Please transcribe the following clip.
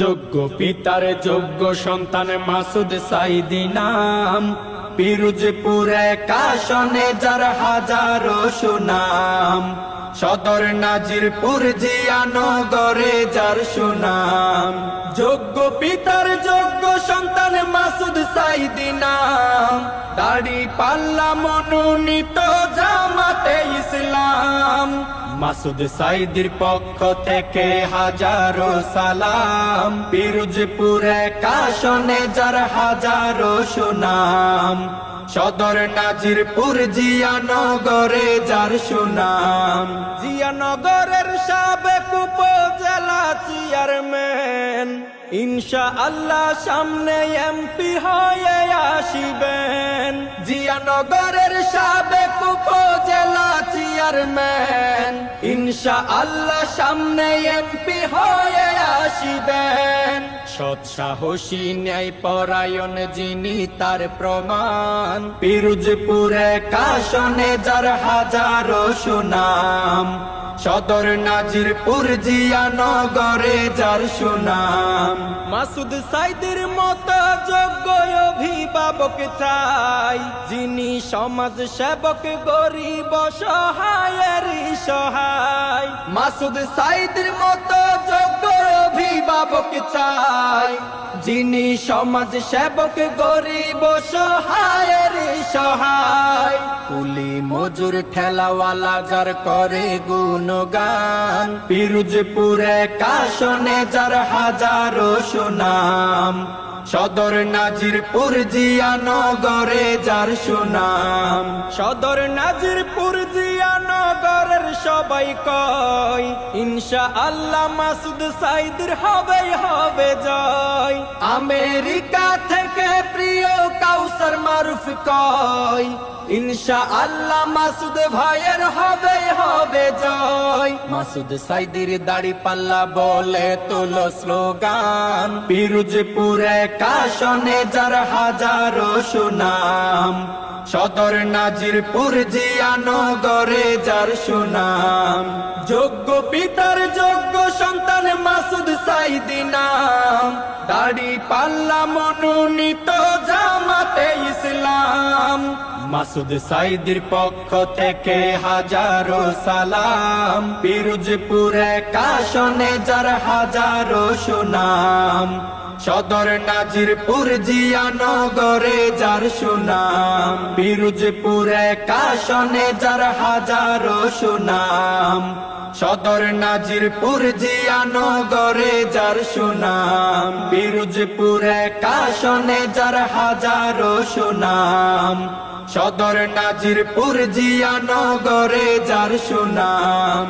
যোগ্য পিতার যোগ্য সন্তান মাসুদ সাইদি নাম। পিরুজপুরে কাশনে যার হাজারো সুনাম। সদর নাজিরপুর জিয়ানগরে যার সুনাম। যোগ্য পিতার যোগ্য সন্তান মাসুদ সাইদি নাম। দাড়ি পাল্লা মনোনীত মাসুদ সাইদির পক্ষ থেকে হাজারো সালাম। পিরুজপুরে কাশনে যার হাজারো সুনাম। সদর নাজিরপুর জিয়ানগরে যার সুনাম। জিয়ানগরের সাবেক উপজেলা চেয়ারম্যান। ইনশা আল্লাহ সামনে এমপি হয়ে আসিবেন। জিয়ানগরের সাবেক উপজেলা চেয়ারম্যান। ইনশা আল্লাহ সামনে এমপি হয়ে আসিবেন। সৎ সাহসী ন্যায় পরায়ণ যিনি তার প্রমাণ। পিরুজপুরে কাশনে যার হাজারো সুনাম। সদর নাজিরপুর জিয়ানগরে, যার সুনাম মাসুদ সাইদের মতো যোগ্য অভিভাবক চাই, যিনি সমাজ সেবক, গরিব সহায়ের সহায়। মাসুদ সাইদের মতো যোগ্য অভিভাবক চাই, যিনি সমাজ সেবক, গরিব সহায়ের সহায়। মজুর ঠেলাওয়ালা যার করে গুণগান। পিরুজপুরে কাশনে যার হাজারো সুনাম। সদর নাজিরপুর জিয়ানগরে যার সুনাম। সদর নাজিরপুর জিয়ানগরের সবাই কয় ইনশা আল্লাহ মাসুদ সাইদের হবে হবে জয়। আমেরিকা সদর নাজিরপুর জিয়ানগরে যার সুনাম। যোগ্য পিতার যোগ্য সন্তান মাসুদ সাইদি নাম। দাড়ি পাল্লা মনোনীত জামাতে ইসলাম, মাসুদ সাইদির পক্ষ থেকে হাজারো সালাম। পিরুজপুরে কাশনে যার হাজারো সুনাম, সদর নাজিরপুর জিয়ানগরে যার সুনাম। পিরুজপুরে কাশনে যার হাজারো সুনাম সদর নাজিরপুর জিয়ানগরে যার সুনাম বিরুজপুর কাশনে যার হাজারো সুনাম। সদর নাজিরপুর জিয়ানগরে যার সুনাম